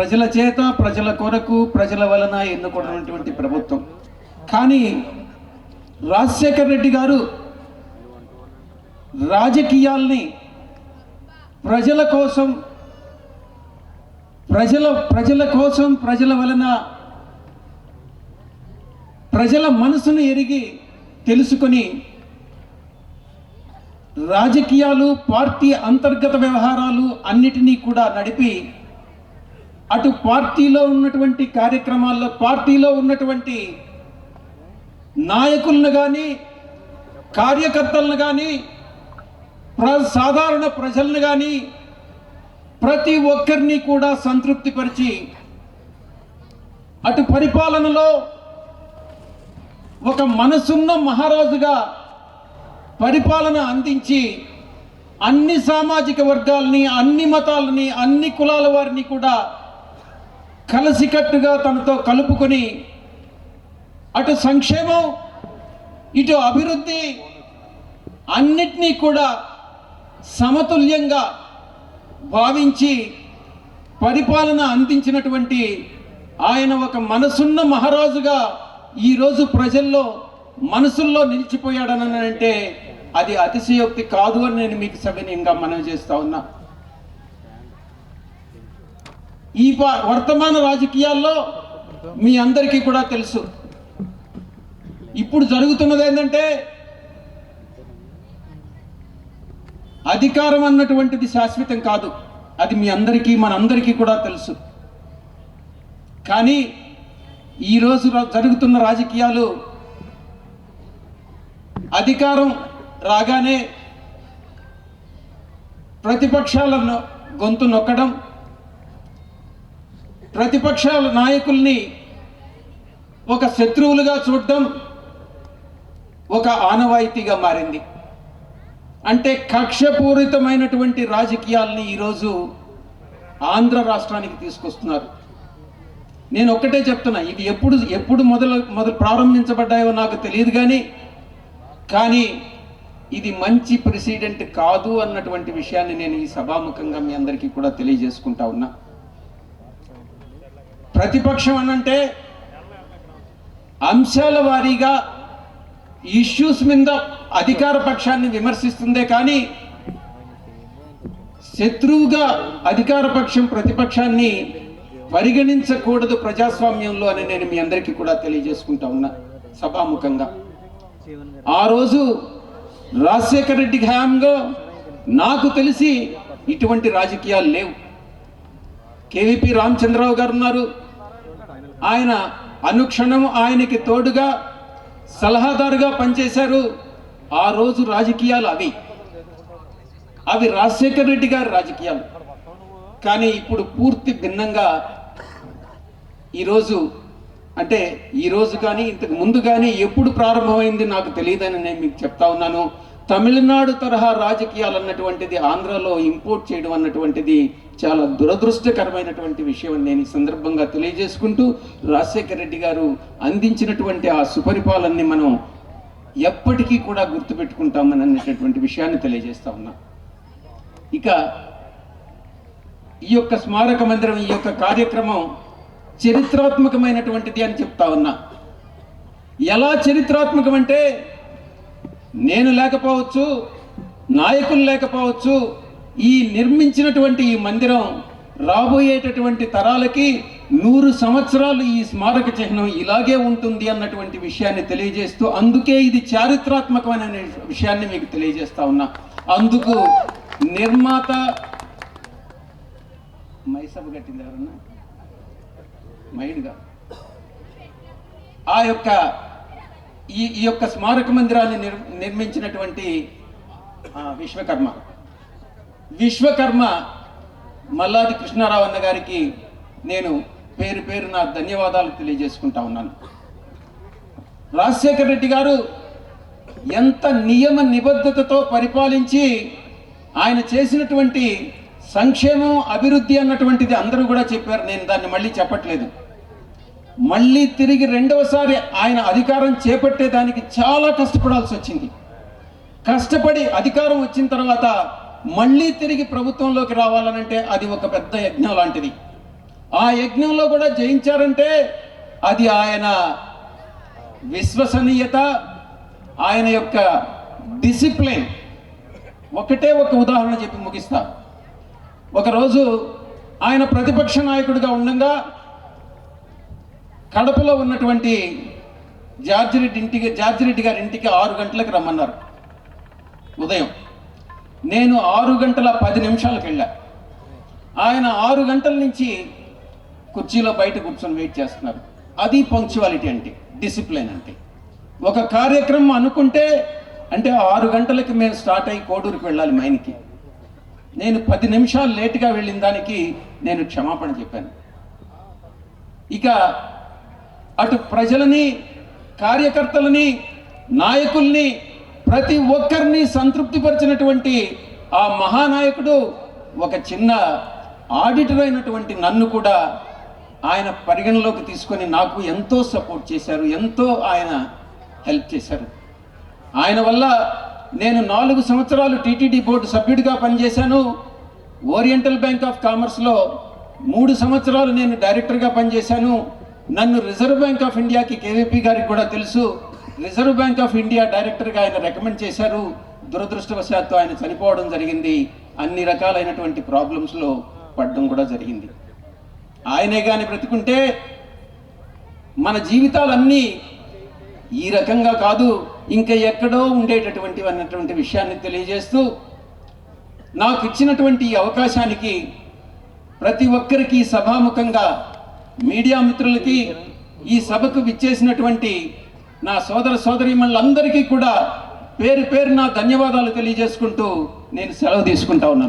ప్రజల చేత ప్రజల కొరకు ప్రజల వలన ఎన్నుకున్నటువంటి ప్రభుత్వం. కానీ రాజశేఖర్ రెడ్డి గారు రాజకీయాల్ని ప్రజల కోసం ప్రజల ప్రజల కోసం ప్రజల వలన ప్రజల మనసును ఎరిగి తెలుసుకొని రాజకీయాలు పార్టీ అంతర్గత వ్యవహారాలు అన్నిటినీ కూడా నడిపి అటు పార్టీలో ఉన్నటువంటి కార్యక్రమాల్లో పార్టీలో ఉన్నటువంటి నాయకులను కానీ కార్యకర్తలను కానీ ప్ర సాధారణ ప్రజలను కానీ ప్రతి ఒక్కరిని కూడా సంతృప్తిపరిచి అటు పరిపాలనలో ఒక మనసున్న మహారాజుగా పరిపాలన అందించి అన్ని సామాజిక వర్గాల్ని అన్ని మతాలని అన్ని కులాల వారిని కూడా కలసికట్టుగా తనతో కలుపుకొని అటు సంక్షేమం ఇటు అభివృద్ధి అన్నిటినీ కూడా సమతుల్యంగా భావించి పరిపాలన అందించినటువంటి ఆయన ఒక మనసున్న మహారాజుగా ఈరోజు ప్రజల్లో మనసుల్లో నిలిచిపోయాడనంటే అది అతిశయోక్తి కాదు అని నేను మీకు సవినయంగా మనవి చేస్తా ఉన్నా. ఈ ప- వర్తమాన రాజకీయాల్లో మీ అందరికీ కూడా తెలుసు. ఇప్పుడు జరుగుతున్నది ఏంటంటే అధికారం అన్నటువంటిది శాశ్వతం కాదు. అది మీ అందరికీ మనందరికీ కూడా తెలుసు. కానీ ఈరోజు జరుగుతున్న రాజకీయాలు అధికారం రాగానే ప్రతిపక్షాలను గొంతు నొక్కడం ప్రతిపక్షాల నాయకుల్ని ఒక శత్రువులుగా చూడడం ఒక ఆనవాయితీగా మారింది. అంటే కక్షపూరితమైనటువంటి రాజకీయాల్ని ఈరోజు ఆంధ్ర రాష్ట్రానికి తీసుకొస్తున్నారు. నేను ఒక్కటే చెప్తున్నా ఇవి ఎప్పుడు ఎప్పుడు మొదలు మొదలు ప్రారంభించబడ్డాయో నాకు తెలియదు కానీ కానీ ఇది మంచి ప్రెసిడెంట్ కాదు అన్నటువంటి విషయాన్ని నేను ఈ సభాముఖంగా మీ అందరికీ కూడా తెలియజేసుకుంటా ఉన్నా. ప్రతిపక్షం అనంటే అంశాల వారీగా ఇష్యూస్ మీద అధికార పక్షాన్ని విమర్శిస్తుందే కానీ శత్రువుగా అధికార పక్షం ప్రతిపక్షాన్ని పరిగణించకూడదు ప్రజాస్వామ్యంలో అని నేను మీ అందరికీ కూడా తెలియజేసుకుంటా ఉన్నా సభాముఖంగా. ఆ రోజు రాజశేఖర రెడ్డి హయాంలో నాకు తెలిసి ఇటువంటి రాజకీయాలు లేవు. కేవీపీ రామచంద్రరావు గారు ఉన్నారు. ఆయన అనుక్షణం ఆయనకి తోడుగా సలహాదారుగా పనిచేశారు. ఆ రోజు రాజకీయాలు అవి. అవి రాజశేఖర రెడ్డి గారి రాజకీయాలు. కానీ ఇప్పుడు పూర్తి భిన్నంగా ఈరోజు అంటే ఈరోజు కానీ ఇంతకు ముందు కానీ ఎప్పుడు ప్రారంభమైంది నాకు తెలియదని నేను మీకు చెప్తా ఉన్నాను. తమిళనాడు తరహా రాజకీయాలు అన్నటువంటిది ఆంధ్రాలో ఇంపోర్ట్ చేయడం అన్నటువంటిది చాలా దురదృష్టకరమైనటువంటి విషయం నేను ఈ సందర్భంగా తెలియజేసుకుంటూ రాజశేఖర రెడ్డి గారు అందించినటువంటి ఆ సుపరిపాలనని మనం ఎప్పటికీ కూడా గుర్తుపెట్టుకుంటామని అనేటటువంటి విషయాన్ని తెలియజేస్తా ఉన్నా. ఇక ఈ యొక్క స్మారక మందిరం ఈ యొక్క కార్యక్రమం చరిత్రాత్మకమైనటువంటిది అని చెప్తా ఉన్నా. ఎలా చరిత్రాత్మకం అంటే నేను లేకపోవచ్చు నాయకులు లేకపోవచ్చు ఈ నిర్మించినటువంటి ఈ మందిరం రాబోయేటటువంటి తరాలకి నూరు సంవత్సరాలు ఈ స్మారక చిహ్నం ఇలాగే ఉంటుంది అన్నటువంటి విషయాన్ని తెలియజేస్తూ అందుకే ఇది చారిత్రాత్మకమైన విషయాన్ని మీకు తెలియజేస్తా ఉన్నా. అందుకు నిర్మాత మైసభ కట్టింది ఎవరన్నా? మైడ్గా ఆ యొక్క ఈ ఈ యొక్క స్మారక మందిరాన్ని నిర్ నిర్మించినటువంటి విశ్వకర్మ. విశ్వకర్మ మల్లాది కృష్ణారావు అన్న గారికి నేను పేరు పేరు నా ధన్యవాదాలు తెలియజేసుకుంటా ఉన్నాను. రాజశేఖర రెడ్డి గారు ఎంత నియమ నిబద్ధతతో పరిపాలించి ఆయన చేసినటువంటి సంక్షేమం అభివృద్ధి అన్నటువంటిది అందరూ కూడా చెప్పారు. నేను దాన్ని మళ్ళీ చెప్పట్లేదు. మళ్ళీ తిరిగి రెండవసారి ఆయన అధికారం చేపట్టేదానికి చాలా కష్టపడాల్సి వచ్చింది. కష్టపడి అధికారం వచ్చిన తర్వాత మళ్ళీ తిరిగి ప్రభుత్వంలోకి రావాలనంటే అది ఒక పెద్ద యజ్ఞం లాంటిది. ఆ యజ్ఞంలో కూడా జయించారంటే అది ఆయన విశ్వసనీయత ఆయన యొక్క డిసిప్లిన్. ఒకటే ఒక ఉదాహరణ చెప్పి ముగిస్తా. ఒకరోజు ఆయన ప్రతిపక్ష నాయకుడిగా ఉండగా కడపలో ఉన్నటువంటి జార్జిరెడ్డి ఇంటికి జార్జిరెడ్డి గారి ఇంటికి ఆరు గంటలకు రమ్మన్నారు. ఉదయం. నేను ఆరు గంటల పది నిమిషాలకు వెళ్ళా. ఆయన ఆరు గంటల నుంచి కుర్చీలో బయట కూర్చొని వెయిట్ చేస్తున్నారు. అది పంక్చువాలిటీ అంటే డిసిప్లిన్ అంటే. ఒక కార్యక్రమం అనుకుంటే అంటే ఆరు గంటలకి మేము స్టార్ట్ అయ్యి కోడూరుకి వెళ్ళాలి మైన్కి. నేను పది నిమిషాలు లేటుగా వెళ్ళిన దానికి నేను క్షమాపణ చెప్పాను. ఇక అటు ప్రజలని కార్యకర్తలని నాయకుల్ని ప్రతి ఒక్కరిని సంతృప్తిపరిచినటువంటి ఆ మహానాయకుడు ఒక చిన్న ఆడిటర్ అయినటువంటి నన్ను కూడా ఆయన పరిగణలోకి తీసుకొని నాకు ఎంతో సపోర్ట్ చేశారు ఎంతో ఆయన హెల్ప్ చేశారు. ఆయన వల్ల నేను నాలుగు సంవత్సరాలు టీటీడీ బోర్డు సభ్యుడిగా పనిచేశాను. ఓరియంటల్ బ్యాంక్ ఆఫ్ కామర్స్లో మూడు సంవత్సరాలు నేను డైరెక్టర్గా పనిచేశాను. నన్ను రిజర్వ్ బ్యాంక్ ఆఫ్ ఇండియాకి కేవీపీ గారికి కూడా తెలుసు. రిజర్వ్ బ్యాంక్ ఆఫ్ ఇండియా డైరెక్టర్గా ఆయన రికమెండ్ చేశారు. దురదృష్టవశాత్తు ఆయన చనిపోవడం జరిగింది. అన్ని రకాలైనటువంటి ప్రాబ్లమ్స్లో పడడం కూడా జరిగింది. ఆయనే కానీ బ్రతికుంటే మన జీవితాలన్నీ ఈ రకంగా కాదు. ఇంకా ఎక్కడో ఉండేటటువంటివి అన్నటువంటి విషయాన్ని తెలియజేస్తూ నాకు ఇచ్చినటువంటి ఈ అవకాశానికి ప్రతి ఒక్కరికి సభాముఖంగా మీడియా మిత్రులకి ఈ సభకు విచ్చేసినటువంటి నా సోదర సోదరీమణులందరికీ కూడా పేరు పేరు నా ధన్యవాదాలు తెలియజేసుకుంటూ నేను సెలవు తీసుకుంటా ఉన్నాను.